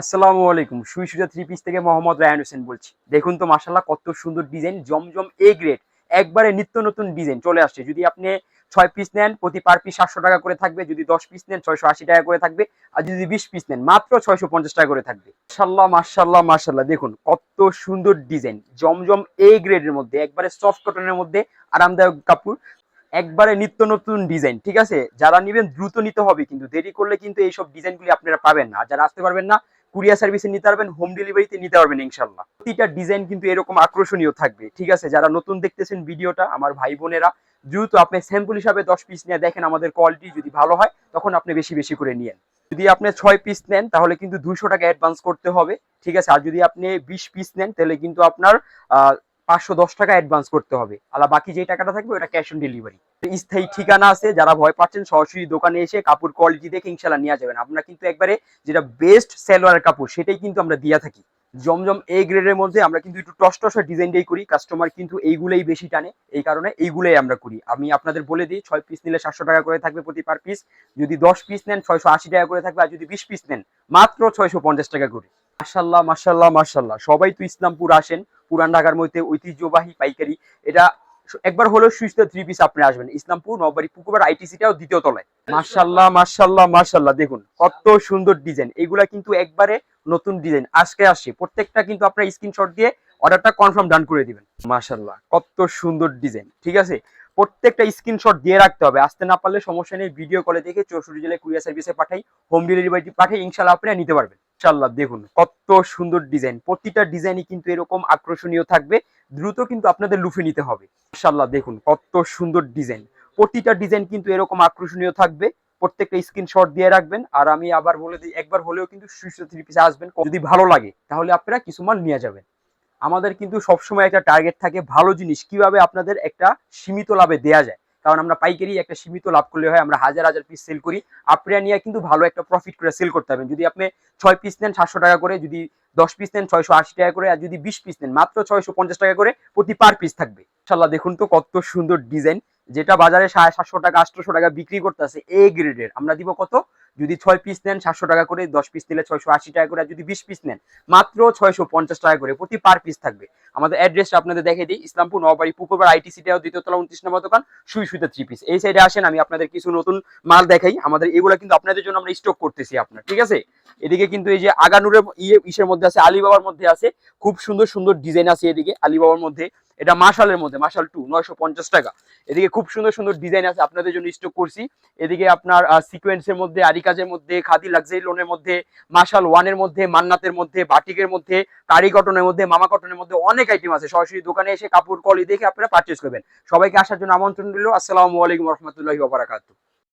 আসসালামু আলাইকুম। সুই সুজা থ্রি পিস থেকে মোহাম্মদ রায়হান হোসেন বলছি। দেখুন তো মাসাল্লাহ কত সুন্দর ডিজাইন, জমজম এ গ্রেড একবারে নিত্য নতুন ডিজাইন চলে আসছে। যদি আপনি ছয় পিস নেন, প্রতি পার পিস সাতশো টাকা করে থাকবে। যদি দশ পিস নেন, ছয়শো আশি টাকা করে থাকবে। আর যদি বিশ পিস নেন, মাত্র ছয়শো পঞ্চাশ টাকা করে থাকবে। মাসাল্লাহ মাসাল্লাহ মাসাল্লাহ দেখুন কত সুন্দর ডিজাইন। জমজম এ গ্রেডের মধ্যে, একবারে সফট কটনের মধ্যে আরামদায়ক কাপড়। একবারে নিত্য নতুন ডিজাইন, ঠিক আছে? যারা নিবেন, দ্রুত নিতে হবে কিন্তু। দেরি করলে কিন্তু এইসব ডিজাইনগুলি আপনারা পাবেন না। আর যারা আসতে পারবেন না কুরিয়ার সার্ভিসে নিতে পারবেন, হোম ডেলিভারিতে নিতে পারবেন ইনশাল্লাহ। প্রতিটা ডিজাইন কিন্তু এরকম আকর্ষণীয় থাকবে, ঠিক আছে? যারা নতুন দেখতেছেন ভিডিওটা, আমার ভাই বোনেরা, দ্রুত আপনি স্যাম্পল হিসাবে দশ পিস নিয়ে দেখেন আমাদের কোয়ালিটি যদি ভালো হয়, তখন আপনি বেশি বেশি করে নিয়েন। যদি আপনি ছয় পিস নেন, তাহলে কিন্তু দুইশো টাকা অ্যাডভান্স করতে হবে, ঠিক আছে? আর যদি আপনি বিশ পিস নেন, তাহলে কিন্তু আপনার পাঁচশো দশ টাকা অ্যাডভান্স করতে হবে। আর বাকি যে টাকাটা থাকবে ওটা ক্যাশ অন ডেলিভারি স্থায়ী ঠিকানা আছে, যারা ভয় পাচ্ছেন সরাসরি দোকানে এসে কাপড় কোয়ালিটি দেখে ইনশাল্লাহ নিয়ে যাবেন। আমরা কিন্তু একবারে যেটা বেস্ট সেলোয়ার কাপড় সেটাই কিন্তু আমরা দিয়া থাকি। জমজম এই গ্রেডের মধ্যে আমরা কিন্তু একটু টস টসের ডিজাইনটাই করি কাস্টমার কিন্তু এইগুলোই বেশি টানে, এই কারণে এইগুলোই আমরা করি। আমি আপনাদের বলে দিই, ছয় পিস নিলে সাতশো টাকা করে থাকবে প্রতি পার পিস যদি দশ পিস নেন, ছয়শো আশি টাকা করে থাকবে। আর যদি বিশ পিস নেন, মাত্র ছয়শো পঞ্চাশ টাকা করে। মাসাল্লাহ মাসাল্লাহ মাসাল্লাহ সবাই তো ইসলামপুর আসেন পুরান ঢাকার মধ্যে ঐতিহ্যবাহী পাইকারি। এটা একবার হলেও সুইচ থ্রি পিস আপনি আসবেন। ইসলামপুর নববাড়ি পুকুরবার আইটিসিটাও দ্বিতীয় তলায়। মার্শাল্লাহ মার্শাল্লাহ মার্শাল্লাহ দেখুন কত সুন্দর ডিজাইন এগুলা কিন্তু একবারে নতুন ডিজাইন আজকে আসছে। প্রত্যেকটা কিন্তু আপনার স্ক্রিনশট দিয়ে অর্ডারটা কনফার্ম ডান করে দিবেন। মার্শাল্লাহ কত সুন্দর ডিজাইন ঠিক আছে? প্রত্যেকটা স্ক্রিনশট দিয়ে রাখতে হবে। আসতে না পারলে সমস্যা নেই। ভিডিও কলে দেখে চৌষট্টি জেলায় কুরিয়ার সার্ভিসে পাঠাই হোম ডেলিভারি পাঠাই ইনশাল্লাহ আপনি নিতে পারবেন। ইনশাল্লাহ দেখুন কত সুন্দর ডিজাইন। প্রতিটা ডিজাইনই কিন্তু এরকম আকর্ষণীয় থাকবে, দ্রুত কিন্তু আপনাদের লুফে নিতে হবে। ইনশাল্লাহ দেখুন কত সুন্দর ডিজাইন। প্রতিটা ডিজাইন কিন্তু এরকম আকর্ষণীয় থাকবে, প্রত্যেকটা স্ক্রিনশট দিয়ে রাখবেন। আর আমি আবার বলে দিই, একবার হলেও কিন্তু সুইচ থ্রি পিসে আসবেন, যদি ভালো লাগে, তাহলে আপনারা কিছু মাল নিয়ে যাবেন। আমাদের কিন্তু সবসময় একটা টার্গেট থাকে ভালো জিনিস কীভাবে আপনাদের একটা সীমিত লাভে দেয়া যায়। কারণ আমরা পাইকারি একটা সীমিত লাভ করলে হয়, আমরা হাজার হাজার পিস সেল করি। আপনারা নিয়ে কিন্তু ভালো একটা প্রফিট করে সেল করতে হবে যদি আপনি ছয় পিস নেন সাতশো টাকা করে, যদি দশ পিস নেন ছয়শো আশি টাকা করে, আর যদি বিশ পিস নেন মাত্র ছয়শো পঞ্চাশ টাকা করে, প্রতি পার পিস থাকবে। ইনশাল্লাহ দেখুন তো কত সুন্দর ডিজাইন যেটা বাজারে সাড়ে সাতশো টাকা আটশো টাকা বিক্রি করতেছে, এ গ্রেডের। আমরা দিব কত? যদি ছয় পিস নেন, সাতশো টাকা করে, দশ পিস নিলে ছয়শো আশি টাকা করে যদি বিশ পিস নেন, মাত্র ছয়শো পঞ্চাশ টাকা করে, প্রতি পার পিস থাকবে। আমাদের অ্যাড্রেসটা আপনাদের দেখে দিই, ইসলামপুর নবাড়ি পুকুরবার আইটিসিটাও দ্বিতীয় তলা উনত্রিশ নম্বর দোকান, সুই সুইতে থ্রি পিস এই সাইডে আসেন, আমি আপনাদের কিছু নতুন মাল দেখাই। আমাদের এগুলো কিন্তু আপনাদের জন্য আমরা স্টক করতেছি আপনার, ঠিক আছে? এদিকে কিন্তু এই যে আগানুরের ইয়ে ইসের মধ্যে আছে, আলিবাবার মধ্যে আছে, খুব সুন্দর সুন্দর ডিজাইন আছে এদিকে, আলিবাবার মধ্যে। এটা মাশালের মধ্যে মাশাল টু নয়শো পঞ্চাশ টাকা। এদিকে খুব সুন্দর সুন্দর ডিজাইন আছে, আপনাদের জন্য স্টক করছি। এদিকে আপনার সিকোয়েন্সের মধ্যে, আরিকাজের মধ্যে, খাদি লাক্সারি লোনের মধ্যে মাশাল ওয়ানের মধ্যে, মান্নাতের মধ্যে, বাটিকের মধ্যে, কারি কটনের মধ্যে, মামা কটনের মধ্যে অনেক আইটেম আছে। সরাসরি দোকানে এসে কাপড় কলি দেখে আপনারা পারচেস করবেন। সবাইকে আসার জন্য আমন্ত্রণ দিল আসসালামু আলাইকুম রহমতুল্লাহি ওবরাকাতু